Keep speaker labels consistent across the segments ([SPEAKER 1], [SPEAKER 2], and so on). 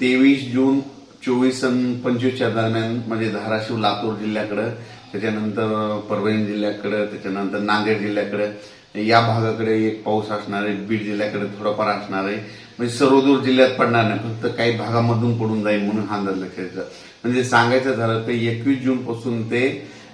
[SPEAKER 1] तेवीस जून चोवीस पंचवीसच्या दरम्यान म्हणजे धाराशिव लातूर जिल्ह्याकडं त्याच्यानंतर परभणी जिल्ह्याकडं त्याच्यानंतर नांदेड जिल्ह्याकडे या भागाकडे एक पाऊस असणार आहे बीड जिल्ह्याकडे थोडाफार असणार आहे. म्हणजे सर्वदूर जिल्ह्यात पडणार नाही फक्त काही भागामधून पडून जाईल म्हणून हा अंदाज लक्षात म्हणजे सांगायचं झालं तर एकवीस जून पासून ते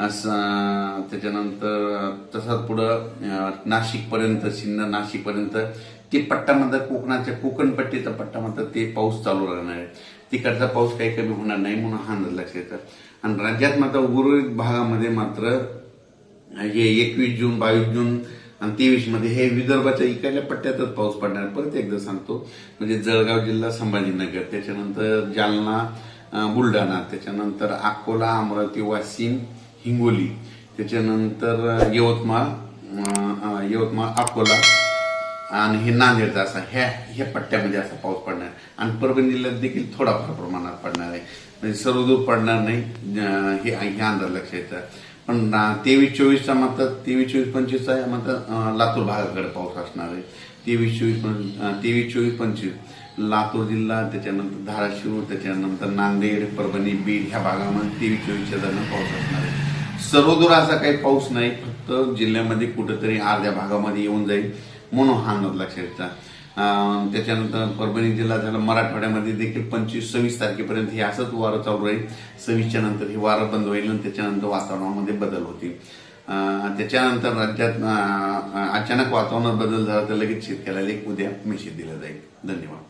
[SPEAKER 1] असं त्याच्यानंतर तसंच पुढं नाशिक पर्यंत सिन्नर नाशिक पर्यंत ते पट्ट्यामध्ये कोकणाच्या कोकणपट्टीचा पट्टा म्हणतात ते पाऊस चालू राहणार आहे तिकडचा पाऊस काही कमी होणार नाही म्हणून हा अंदाज लक्षात येतात आणि राज्यात मात्र उर्वरित भागामध्ये मात्र हे एकवीस जून बावीस जून आणि तेवीसमध्ये हे विदर्भाच्या इकडल्या पट्ट्यातच पाऊस पडणार आहे. परत एकदा सांगतो म्हणजे जळगाव जिल्हा संभाजीनगर त्याच्यानंतर जालना बुलढाणा त्याच्यानंतर अकोला अमरावती वाशिम हिंगोली. त्याच्यानंतर यवतमाळ यवतमाळ अकोला आणि हे नांदेडचा असा ह्या ह्या पट्ट्यामध्ये असा पाऊस पडणार. आहे. आणि परभणी जिल्ह्यात देखील थोडाफार प्रमाणात पडणार आहे. म्हणजे सर्वदूर पडणार नाही हे हे अंदाज लक्षात येतं. पण तेवीस चोवीसचा मात्र तेवीस चोवीस पंचवीसचा हे मात्र लातूर भागाकडे पाऊस असणार आहे. तेवीस चोवीस पं- तेवीस चोवीस पंचवीस लातूर जिल्हा त्याच्यानंतर धाराशिव त्याच्यानंतर नांदेड परभणी बीड ह्या भागामध्ये तेवीस चोवीसच्या दरम्यान पाऊस असणार आहे. सर्वदूर असा काही पाऊस नाही फक्त जिल्ह्यामध्ये कुठेतरी अर्ध्या भागामध्ये येऊन जाईल म्हणून हा अंदाज लक्षात त्याच्यानंतर परभणी जिल्हा झाला मराठवाड्यामध्ये देखील पंचवीस सव्वीस तारखेपर्यंत हे असंच वारं चालू राहील. सव्वीसच्या नंतर हे वारं बंद होईल आणि त्याच्यानंतर वातावरणामध्ये बदल होतील. त्याच्यानंतर राज्यात अचानक वातावरणात बदल झाला तर लगेच शेतकऱ्याला एक उद्या मेसेज दिला जाईल. धन्यवाद.